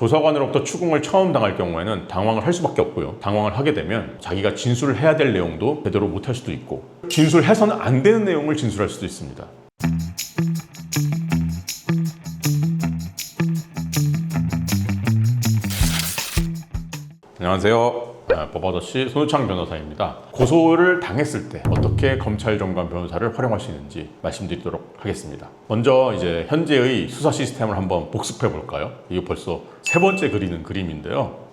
조사관으로부터 추궁을 처음 당할 경우에는 당황을 할 수밖에 없고요. 당황을 하게 되면 자기가 진술을 해야 될 내용도 제대로 못할 수도 있고 진술해서는 안 되는 내용을 진술할 수도 있습니다. 안녕하세요. 아, 법아저씨 손우창 변호사입니다. 고소를 당했을 때 어떻게 검찰 정관 변호사를 활용할 수 있는지 말씀드리도록 하겠습니다. 먼저 이제 현재의 수사 시스템을 한번 복습해 볼까요? 이게 벌써 세 번째 그리는 그림인데요.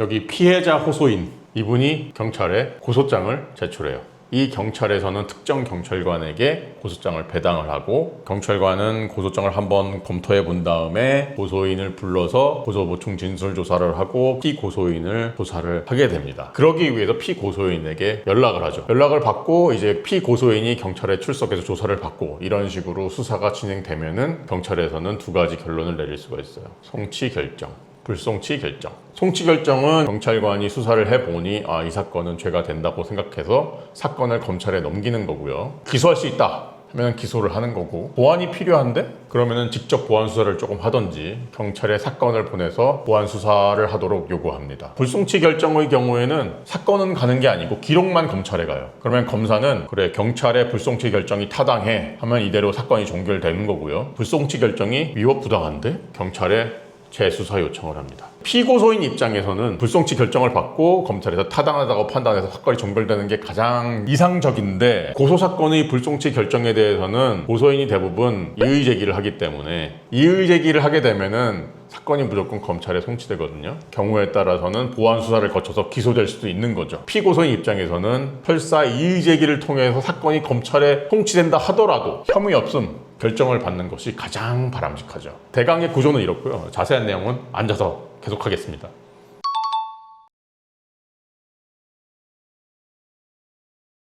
여기 피해자 호소인 이분이 경찰에 고소장을 제출해요. 이 경찰에서는 특정 경찰관에게 고소장을 배당을 하고 경찰관은 고소장을 한번 검토해 본 다음에 고소인을 불러서 고소 보충 진술 조사를 하고 피고소인을 조사를 하게 됩니다. 그러기 위해서 피고소인에게 연락을 하죠. 연락을 받고 이제 피고소인이 경찰에 출석해서 조사를 받고 이런 식으로 수사가 진행되면은 경찰에서는 두 가지 결론을 내릴 수가 있어요. 송치 결정. 불송치 결정. 송치 결정은 경찰관이 수사를 해보니 아, 이 사건은 죄가 된다고 생각해서 사건을 검찰에 넘기는 거고요. 기소할 수 있다. 하면 기소를 하는 거고 보완이 필요한데 그러면은 직접 보완 수사를 조금 하던지 경찰에 사건을 보내서 보완 수사를 하도록 요구합니다. 불송치 결정의 경우에는 사건은 가는 게 아니고 기록만 검찰에 가요. 그러면 검사는 그래 경찰의 불송치 결정이 타당해 하면 이대로 사건이 종결되는 거고요. 불송치 결정이 위법 부당한데 경찰에 재수사 요청을 합니다. 피고소인 입장에서는 불송치 결정을 받고 검찰에서 타당하다고 판단해서 사건이 종결되는 게 가장 이상적인데 고소 사건의 불송치 결정에 대해서는 고소인이 대부분 이의 제기를 하기 때문에 이의 제기를 하게 되면은 사건이 무조건 검찰에 송치되거든요. 경우에 따라서는 보완 수사를 거쳐서 기소될 수도 있는 거죠. 피고소인 입장에서는 설사 이의 제기를 통해서 사건이 검찰에 송치된다 하더라도 혐의 없음 결정을 받는 것이 가장 바람직하죠. 대강의 구조는 이렇고요. 자세한 내용은 앉아서 계속하겠습니다.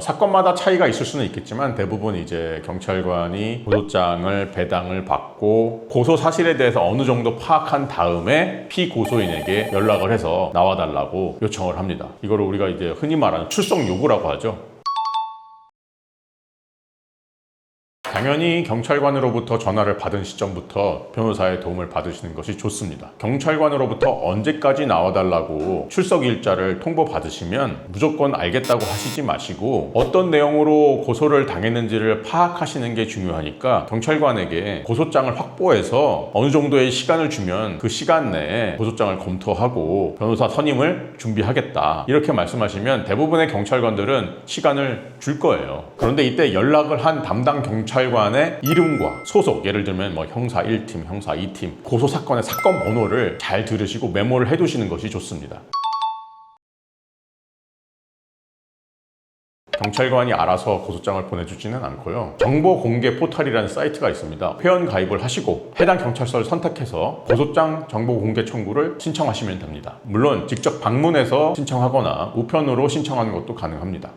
사건마다 차이가 있을 수는 있겠지만 대부분 이제 경찰관이 고소장을 배당을 받고 고소 사실에 대해서 어느 정도 파악한 다음에 피고소인에게 연락을 해서 나와달라고 요청을 합니다. 이거를 우리가 이제 흔히 말하는 출석 요구라고 하죠. 당연히 경찰관으로부터 전화를 받은 시점부터 변호사의 도움을 받으시는 것이 좋습니다. 경찰관으로부터 언제까지 나와달라고 출석 일자를 통보 받으시면 무조건 알겠다고 하시지 마시고 어떤 내용으로 고소를 당했는지를 파악하시는 게 중요하니까 경찰관에게 고소장을 확보해서 어느 정도의 시간을 주면 그 시간 내에 고소장을 검토하고 변호사 선임을 준비하겠다. 이렇게 말씀하시면 대부분의 경찰관들은 시간을 줄 거예요. 그런데 이때 연락을 한 담당 경찰 경찰관의 이름과 소속, 예를 들면 뭐 형사 1팀, 형사 2팀, 고소 사건의 사건 번호를 잘 들으시고 메모를 해두시는 것이 좋습니다. 경찰관이 알아서 고소장을 보내주지는 않고요. 정보 공개 포털이라는 사이트가 있습니다. 회원 가입을 하시고 해당 경찰서를 선택해서 고소장 정보 공개 청구를 신청하시면 됩니다. 물론 직접 방문해서 신청하거나 우편으로 신청하는 것도 가능합니다.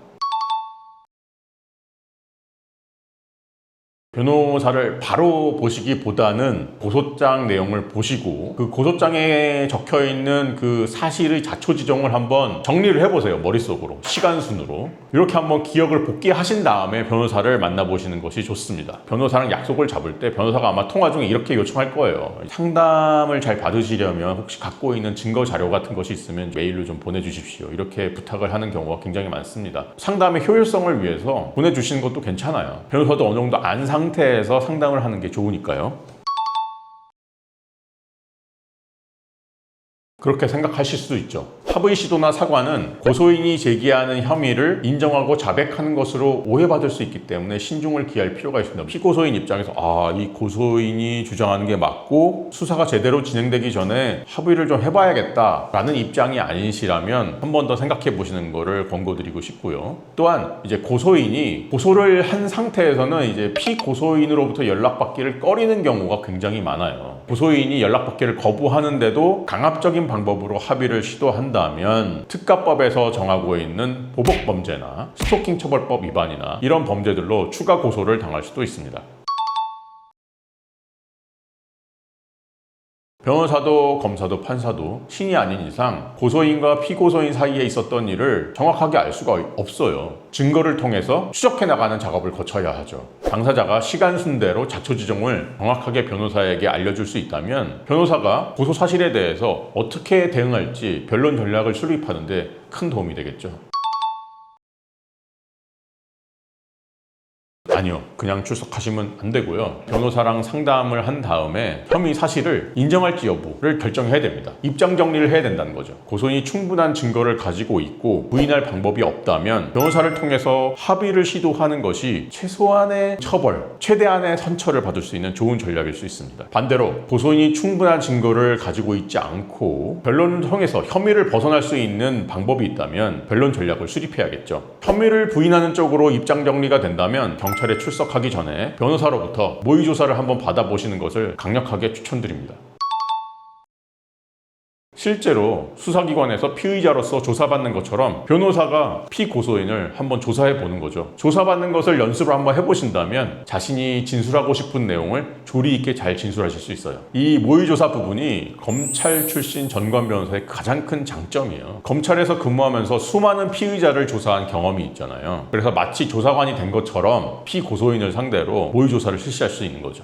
변호사를 바로 보시기보다는 고소장 내용을 보시고 그 고소장에 적혀 있는 그 사실의 자초지종을 한번 정리를 해보세요 머릿속으로 시간 순으로. 이렇게 한번 기억을 복귀하신 다음에 변호사를 만나보시는 것이 좋습니다. 변호사랑 약속을 잡을 때 변호사가 아마 통화 중에 이렇게 요청할 거예요. 상담을 잘 받으시려면 혹시 갖고 있는 증거 자료 같은 것이 있으면 메일로 좀 보내주십시오. 이렇게 부탁을 하는 경우가 굉장히 많습니다. 상담의 효율성을 위해서 보내주시는 것도 괜찮아요. 변호사도 어느 정도 안상 태에서 상담을 하는 게 좋으니까요. 그렇게 생각하실 수도 있죠. 합의 시도나 사과는 고소인이 제기하는 혐의를 인정하고 자백하는 것으로 오해받을 수 있기 때문에 신중을 기할 필요가 있습니다. 피고소인 입장에서 아, 이 고소인이 주장하는 게 맞고 수사가 제대로 진행되기 전에 합의를 좀 해봐야겠다라는 입장이 아니시라면 한 번 더 생각해 보시는 거를 권고드리고 싶고요. 또한 이제 고소인이 고소를 한 상태에서는 이제 피고소인으로부터 연락받기를 꺼리는 경우가 굉장히 많아요. 고소인이 연락받기를 거부하는데도 강압적인 방법으로 합의를 시도한다 면 특가법에서 정하고 있는 보복범죄나 스토킹 처벌법 위반이나 이런 범죄들로 추가 고소를 당할 수도 있습니다. 변호사도 검사도 판사도 신이 아닌 이상 고소인과 피고소인 사이에 있었던 일을 정확하게 알 수가 없어요. 증거를 통해서 추적해 나가는 작업을 거쳐야 하죠. 당사자가 시간 순대로 자초 지종을 정확하게 변호사에게 알려줄 수 있다면 변호사가 고소 사실에 대해서 어떻게 대응할지 변론 전략을 수립하는데 큰 도움이 되겠죠. 그냥 출석하시면 안 되고요. 변호사랑 상담을 한 다음에 혐의 사실을 인정할지 여부를 결정해야 됩니다. 입장 정리를 해야 된다는 거죠. 고소인이 충분한 증거를 가지고 있고 부인할 방법이 없다면 변호사를 통해서 합의를 시도하는 것이 최소한의 처벌, 최대한의 선처를 받을 수 있는 좋은 전략일 수 있습니다. 반대로 고소인이 충분한 증거를 가지고 있지 않고 변론을 통해서 혐의를 벗어날 수 있는 방법이 있다면 변론 전략을 수립해야겠죠. 혐의를 부인하는 쪽으로 입장 정리가 된다면 경찰에 출석하 기 전에 변호사로부터 모의 조사를 한번 받아보시는 것을 강력하게 추천드립니다. 실제로 수사기관에서 피의자로서 조사받는 것처럼 변호사가 피고소인을 한번 조사해 보는 거죠. 조사받는 것을 연습을 한번 해보신다면 자신이 진술하고 싶은 내용을 조리 있게 잘 진술하실 수 있어요. 이 모의조사 부분이 검찰 출신 전관 변호사의 가장 큰 장점이에요. 검찰에서 근무하면서 수많은 피의자를 조사한 경험이 있잖아요. 그래서 마치 조사관이 된 것처럼 피고소인을 상대로 모의조사를 실시할 수 있는 거죠.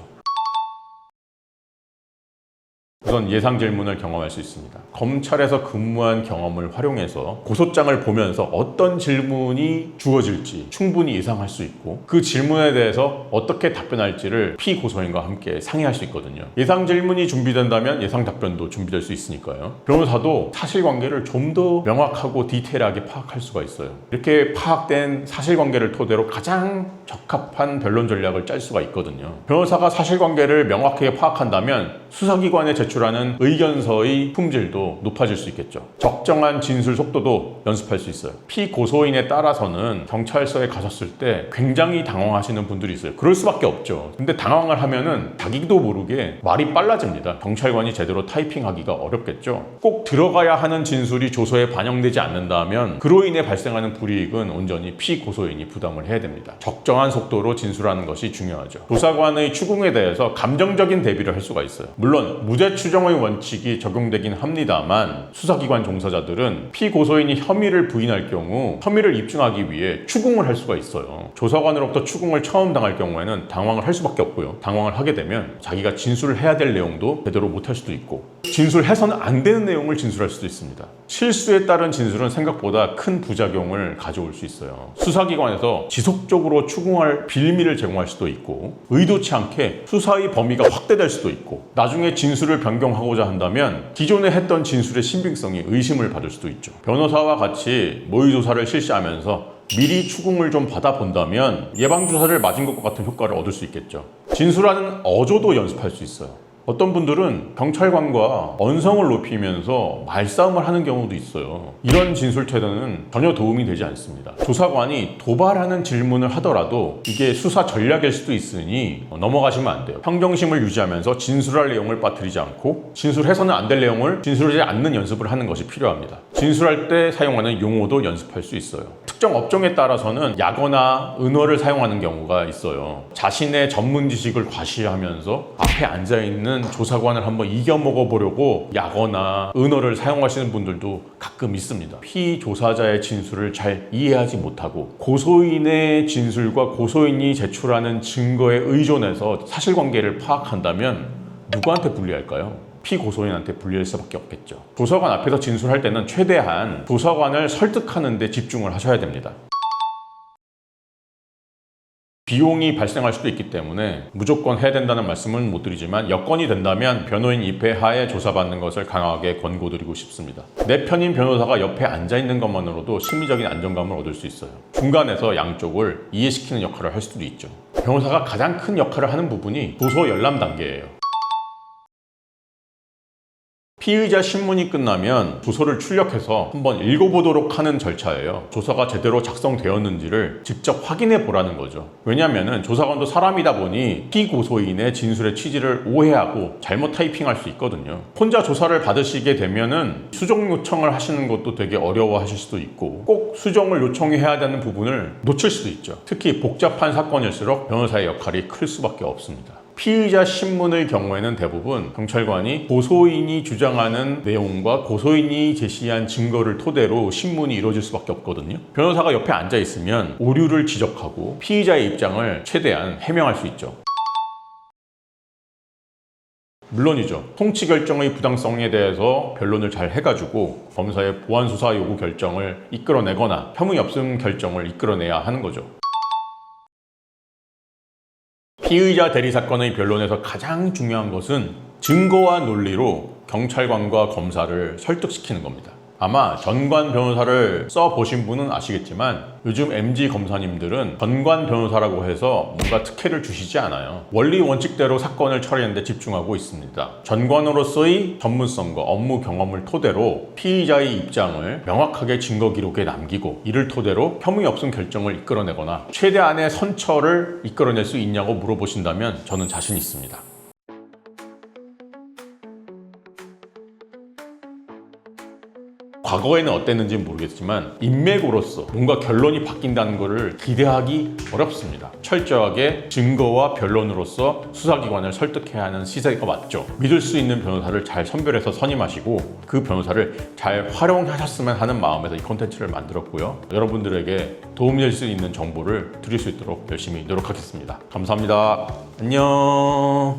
우선 예상 질문을 경험할 수 있습니다. 검찰에서 근무한 경험을 활용해서 고소장을 보면서 어떤 질문이 주어질지 충분히 예상할 수 있고 그 질문에 대해서 어떻게 답변할지를 피고소인과 함께 상의할 수 있거든요. 예상 질문이 준비된다면 예상 답변도 준비될 수 있으니까요. 변호사도 사실관계를 좀 더 명확하고 디테일하게 파악할 수가 있어요. 이렇게 파악된 사실관계를 토대로 가장 적합한 변론 전략을 짤 수가 있거든요. 변호사가 사실관계를 명확하게 파악한다면 수사기관에 제출 하는 의견서의 품질도 높아질 수 있겠죠. 적정한 진술 속도도 연습할 수 있어요. 피고소인에 따라서는 경찰서에 가셨을 때 굉장히 당황하시는 분들이 있어요. 그럴 수밖에 없죠. 근데 당황을 하면은 자기도 모르게 말이 빨라집니다. 경찰관이 제대로 타이핑하기가 어렵겠죠. 꼭 들어가야 하는 진술이 조서에 반영되지 않는다면 그로 인해 발생하는 불이익은 온전히 피고소인이 부담을 해야 됩니다. 적정한 속도로 진술하는 것이 중요하죠. 조사관의 추궁에 대해서 감정적인 대비를 할 수가 있어요. 물론 무죄 추 정의 원칙이 적용되긴 합니다만 수사기관 종사자들은 피고소인이 혐의를 부인할 경우 혐의를 입증하기 위해 추궁을 할 수가 있어요. 조사관으로부터 추궁을 처음 당할 경우에는 당황을 할 수밖에 없고요. 당황을 하게 되면 자기가 진술을 해야 될 내용도 제대로 못할 수도 있고 진술해서는 안 되는 내용을 진술할 수도 있습니다. 실수에 따른 진술은 생각보다 큰 부작용을 가져올 수 있어요. 수사기관에서 지속적으로 추궁할 빌미를 제공할 수도 있고 의도치 않게 수사의 범위가 확대될 수도 있고 나중에 진술을 변경 하고자 한다면 기존에 했던 진술의 신빙성이 의심을 받을 수도 있죠. 변호사와 같이 모의조사를 실시하면서 미리 추궁을 좀 받아본다면 예방주사를 맞은 것과 같은 효과를 얻을 수 있겠죠. 진술하는 어조도 연습할 수 있어요. 어떤 분들은 경찰관과 언성을 높이면서 말싸움을 하는 경우도 있어요. 이런 진술 태도는 전혀 도움이 되지 않습니다. 조사관이 도발하는 질문을 하더라도 이게 수사 전략일 수도 있으니 넘어가시면 안 돼요. 평정심을 유지하면서 진술할 내용을 빠뜨리지 않고 진술해서는 안 될 내용을 진술하지 않는 연습을 하는 것이 필요합니다. 진술할 때 사용하는 용어도 연습할 수 있어요. 특정 업종에 따라서는 약어나 은어를 사용하는 경우가 있어요. 자신의 전문 지식을 과시하면서 앞에 앉아 있는 조사관을 한번 이겨 먹어 보려고 약어나 은어를 사용하시는 분들도 가끔 있습니다. 피조사자의 진술을 잘 이해하지 못하고 고소인의 진술과 고소인이 제출하는 증거에 의존해서 사실관계를 파악한다면 누구한테 불리할까요? 피고소인한테 불리할 수밖에 없겠죠. 조사관 앞에서 진술할 때는 최대한 조사관을 설득하는 데 집중을 하셔야 됩니다. 비용이 발생할 수도 있기 때문에 무조건 해야 된다는 말씀은 못 드리지만 여건이 된다면 변호인 입회 하에 조사받는 것을 강하게 권고드리고 싶습니다. 내 편인 변호사가 옆에 앉아 있는 것만으로도 심리적인 안정감을 얻을 수 있어요. 중간에서 양쪽을 이해시키는 역할을 할 수도 있죠. 변호사가 가장 큰 역할을 하는 부분이 도서 열람 단계예요. 피의자 신문이 끝나면 조서를 출력해서 한번 읽어보도록 하는 절차예요. 조서가 제대로 작성되었는지를 직접 확인해 보라는 거죠. 왜냐하면 조사관도 사람이다 보니 피고소인의 진술의 취지를 오해하고 잘못 타이핑할 수 있거든요. 혼자 조사를 받으시게 되면은 수정 요청을 하시는 것도 되게 어려워하실 수도 있고 꼭 수정을 요청해야 되는 부분을 놓칠 수도 있죠. 특히 복잡한 사건일수록 변호사의 역할이 클 수밖에 없습니다. 피의자 신문의 경우에는 대부분 경찰관이 고소인이 주장하는 내용과 고소인이 제시한 증거를 토대로 신문이 이루어질 수밖에 없거든요. 변호사가 옆에 앉아 있으면 오류를 지적하고 피의자의 입장을 최대한 해명할 수 있죠. 물론이죠. 통치 결정의 부당성에 대해서 변론을 잘 해가지고 검사의 보안 수사 요구 결정을 이끌어내거나 혐의 없음 결정을 이끌어내야 하는 거죠. 피의자 대리 사건의 변론에서 가장 중요한 것은 증거와 논리로 경찰관과 검사를 설득시키는 겁니다. 아마 전관 변호사를 써 보신 분은 아시겠지만 요즘 MG 검사님들은 전관 변호사라고 해서 뭔가 특혜를 주시지 않아요. 원리 원칙대로 사건을 처리하는 데 집중하고 있습니다. 전관으로서의 전문성과 업무 경험을 토대로 피의자의 입장을 명확하게 증거 기록에 남기고 이를 토대로 혐의 없음 결정을 이끌어내거나 최대한의 선처를 이끌어낼 수 있냐고 물어보신다면 저는 자신 있습니다. 과거에는 어땠는지 는 모르겠지만 인맥으로서 뭔가 결론이 바뀐다는 것을 기대하기 어렵습니다. 철저하게 증거와 변론으로서 수사기관을 설득해야 하는 시세가 맞죠. 믿을 수 있는 변호사를 잘 선별해서 선임하시고 그 변호사를 잘 활용하셨으면 하는 마음에서 이 콘텐츠를 만들었고요. 여러분들에게 도움이 될 수 있는 정보를 드릴 수 있도록 열심히 노력하겠습니다. 감사합니다. 안녕.